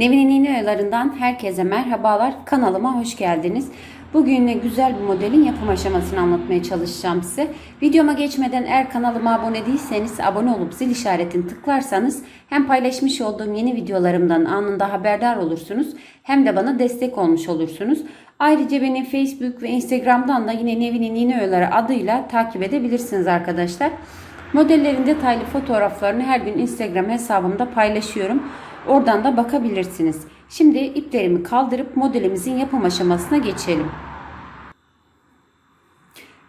Nevin'in iğne oyalarından herkese merhabalar. Kanalıma hoş geldiniz. Bugün güzel bir modelin yapım aşamasını anlatmaya çalışacağım size. Videoma geçmeden eğer kanalıma abone değilseniz abone olup zil işaretini tıklarsanız hem paylaşmış olduğum yeni videolarımdan anında haberdar olursunuz hem de bana destek olmuş olursunuz. Ayrıca beni Facebook ve Instagram'dan da yine Nevin'in iğne oyaları adıyla takip edebilirsiniz arkadaşlar. Modellerin detaylı fotoğraflarını her gün Instagram hesabımda paylaşıyorum. Oradan da bakabilirsiniz. Şimdi iplerimi kaldırıp modelimizin yapım aşamasına geçelim.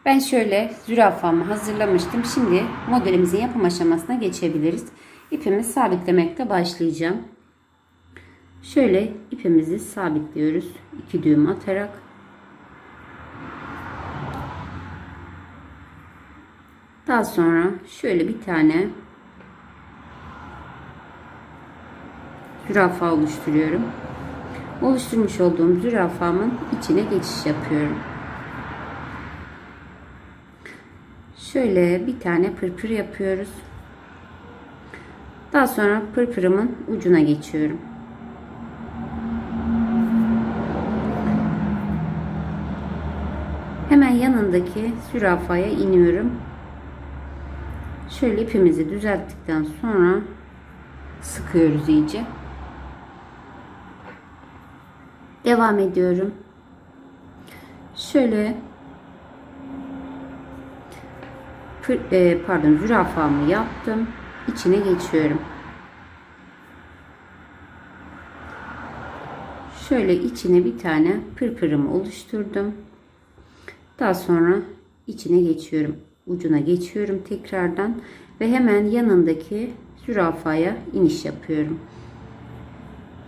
Ben şöyle zürafamı hazırlamıştım. Şimdi modelimizin yapım aşamasına geçebiliriz. İpimi sabitlemekte başlayacağım. Şöyle ipimizi sabitliyoruz. iki düğüm atarak. Daha sonra şöyle bir tane zürafa oluşturuyorum. Oluşturmuş olduğum zürafamın içine geçiş yapıyorum. Şöyle bir tane pırpır yapıyoruz. Daha sonra pırpırımın ucuna geçiyorum. Hemen yanındaki zürafaya iniyorum. Şöyle ipimizi düzelttikten sonra sıkıyoruz iyice. Devam ediyorum. Şöyle e, pardon zürafamı yaptım. İçine geçiyorum. Şöyle içine bir tane pırpırımı oluşturdum. Daha sonra içine geçiyorum. Ucuna geçiyorum tekrardan ve hemen yanındaki zürafaya iniş yapıyorum.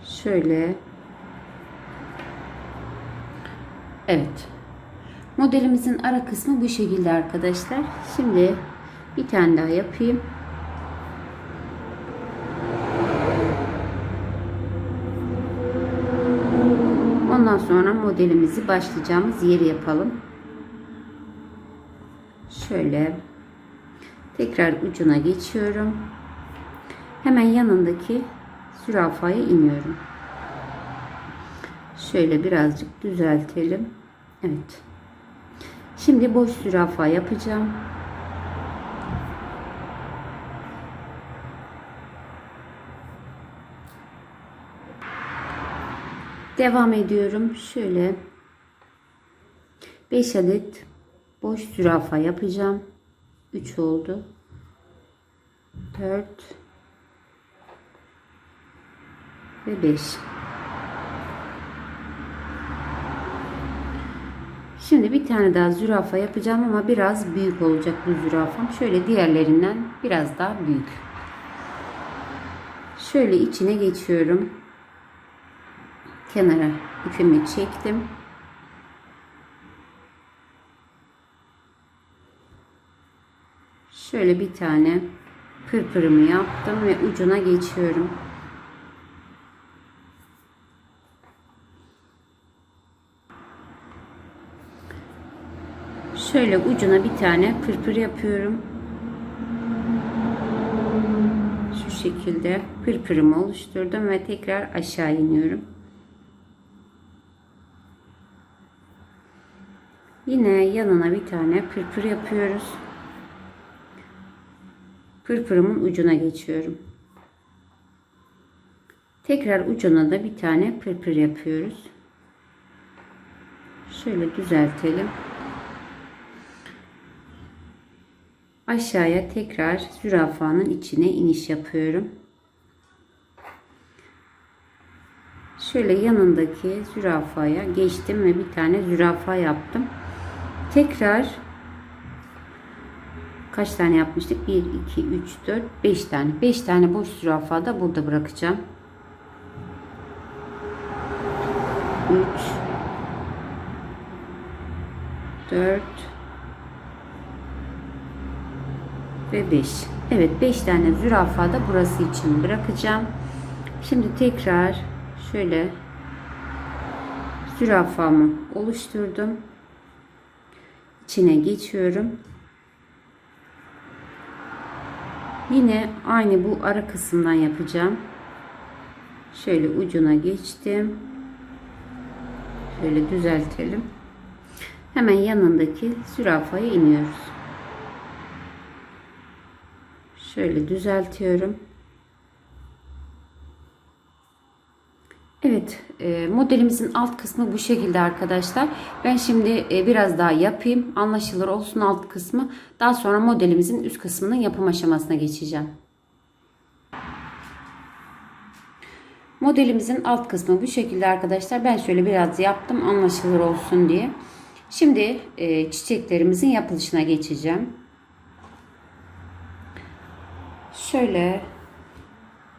Şöyle Evet. Modelimizin ara kısmı bu şekilde arkadaşlar. Şimdi bir tane daha yapayım. Ondan sonra modelimizi başlayacağımız yeri yapalım. Şöyle tekrar ucuna geçiyorum. Hemen yanındaki zürafaya iniyorum. Şöyle birazcık düzeltelim. Evet. Şimdi boş zürafa yapacağım. Devam ediyorum. Şöyle 5 adet boş zürafa yapacağım. 3 oldu. 4 ve 5. Şimdi bir tane daha zürafa yapacağım ama biraz büyük olacak bu zürafam. Şöyle diğerlerinden biraz daha büyük. Şöyle içine geçiyorum. Kenara ipimi çektim. Şöyle bir tane pırpırımı yaptım ve ucuna geçiyorum. Şöyle ucuna bir tane pırpır yapıyorum. Şu şekilde pırpırımı oluşturdum ve tekrar aşağı iniyorum. Yine yanına bir tane pırpır yapıyoruz. Pırpırımın ucuna geçiyorum. Tekrar ucuna da bir tane pırpır yapıyoruz. Şöyle düzeltelim. Aşağıya tekrar zürafanın içine iniş yapıyorum. Şöyle yanındaki zürafaya geçtim ve bir tane zürafa yaptım. Tekrar kaç tane yapmıştık? 1, 2, 3, 4, 5 tane. 5 tane boş zürafa da burada bırakacağım. 3 4 ve 5. Evet 5 tane zürafa da burası için bırakacağım. Şimdi tekrar şöyle zürafamı oluşturdum. İçine geçiyorum. Yine aynı bu ara kısımdan yapacağım. Şöyle ucuna geçtim. Şöyle düzeltelim. Hemen yanındaki zürafaya iniyoruz. Şöyle düzeltiyorum. Evet, e, modelimizin alt kısmı bu şekilde arkadaşlar. Ben şimdi e, biraz daha yapayım. Anlaşılır olsun alt kısmı. Daha sonra modelimizin üst kısmının yapım aşamasına geçeceğim. Modelimizin alt kısmı bu şekilde arkadaşlar. Ben şöyle biraz yaptım anlaşılır olsun diye. Şimdi e, çiçeklerimizin yapılışına geçeceğim. Şöyle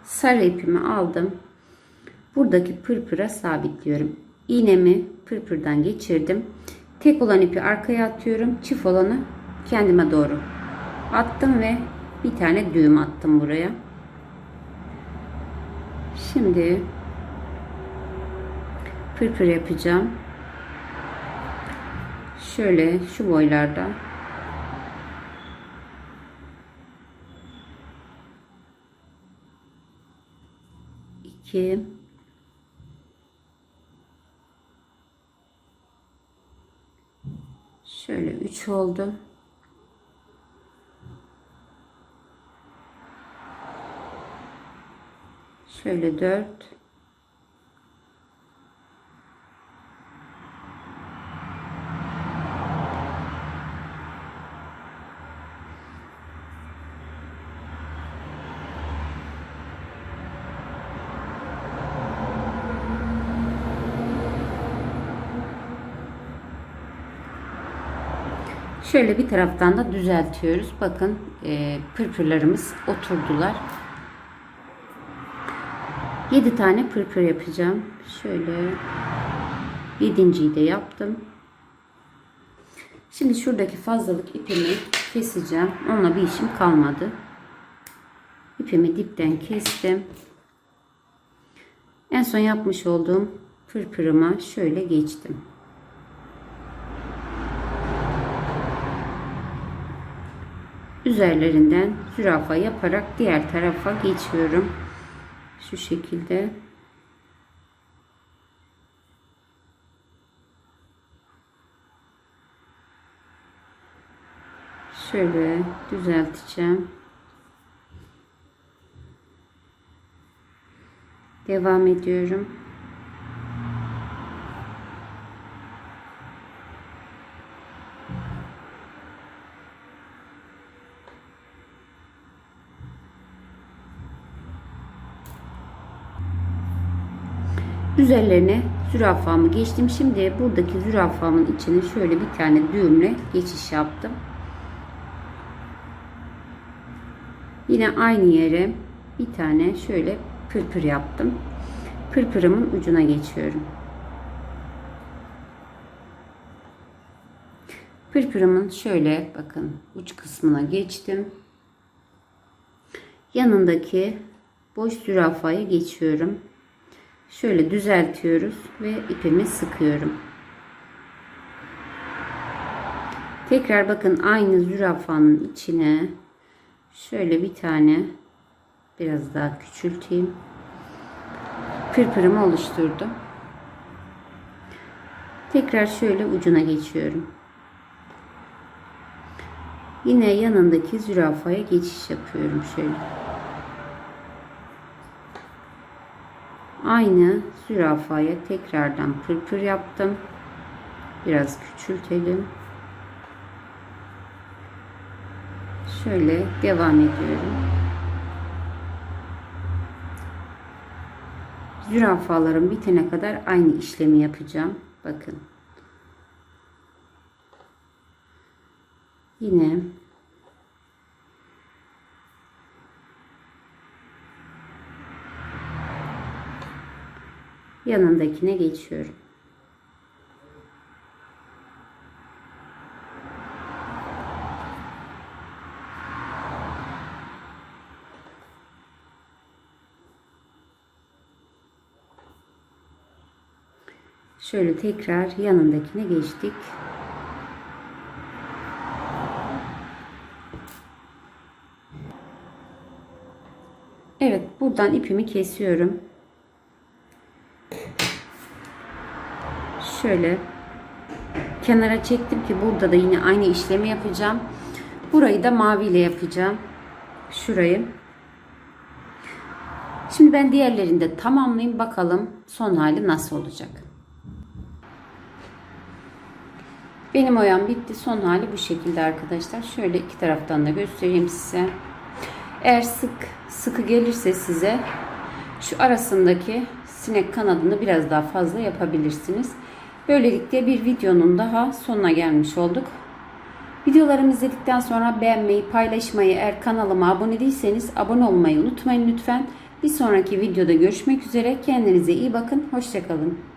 sarı ipimi aldım. Buradaki pırpıra sabitliyorum. İğnemi pırpırdan geçirdim. Tek olan ipi arkaya atıyorum. Çift olanı kendime doğru attım ve bir tane düğüm attım buraya. Şimdi pırpır yapacağım. Şöyle şu boylarda iki şöyle üç oldu. Şöyle dört. Şöyle bir taraftan da düzeltiyoruz. Bakın e, pırpırlarımız oturdular. 7 tane pırpır yapacağım. Şöyle yedinciyi de yaptım. Şimdi şuradaki fazlalık ipimi keseceğim. Onunla bir işim kalmadı. İpimi dipten kestim. En son yapmış olduğum pırpırıma şöyle geçtim. Üzerlerinden zürafa yaparak diğer tarafa geçiyorum. Şu şekilde. Şöyle düzelteceğim. Devam ediyorum. Üzerlerine zürafamı geçtim. Şimdi buradaki zürafamın içine şöyle bir tane düğümle geçiş yaptım. Yine aynı yere bir tane şöyle pırpır yaptım. Pırpırımın ucuna geçiyorum. Pırpırımın şöyle bakın uç kısmına geçtim. Yanındaki boş zürafaya geçiyorum. Şöyle düzeltiyoruz ve ipimi sıkıyorum. Tekrar bakın aynı zürafanın içine şöyle bir tane biraz daha küçülteyim. Pırpırımı oluşturdum. Tekrar şöyle ucuna geçiyorum. Yine yanındaki zürafaya geçiş yapıyorum şöyle. Aynı zürafaya tekrardan pırpır yaptım. Biraz küçültelim. Şöyle devam ediyorum. Zürafalarım bitene kadar aynı işlemi yapacağım. Bakın. Yine yanındakine geçiyorum. Şöyle tekrar yanındakine geçtik. Evet buradan ipimi kesiyorum. Şöyle kenara çektim ki burada da yine aynı işlemi yapacağım. Burayı da maviyle yapacağım. Şurayı. Şimdi ben diğerlerini de tamamlayayım bakalım son hali nasıl olacak. Benim oyam bitti. Son hali bu şekilde arkadaşlar. Şöyle iki taraftan da göstereyim size. Eğer sık sıkı gelirse size şu arasındaki sinek kanadını biraz daha fazla yapabilirsiniz. Böylelikle bir videonun daha sonuna gelmiş olduk. Videolarımı izledikten sonra beğenmeyi, paylaşmayı, eğer kanalıma abone değilseniz abone olmayı unutmayın lütfen. Bir sonraki videoda görüşmek üzere. Kendinize iyi bakın. Hoşçakalın.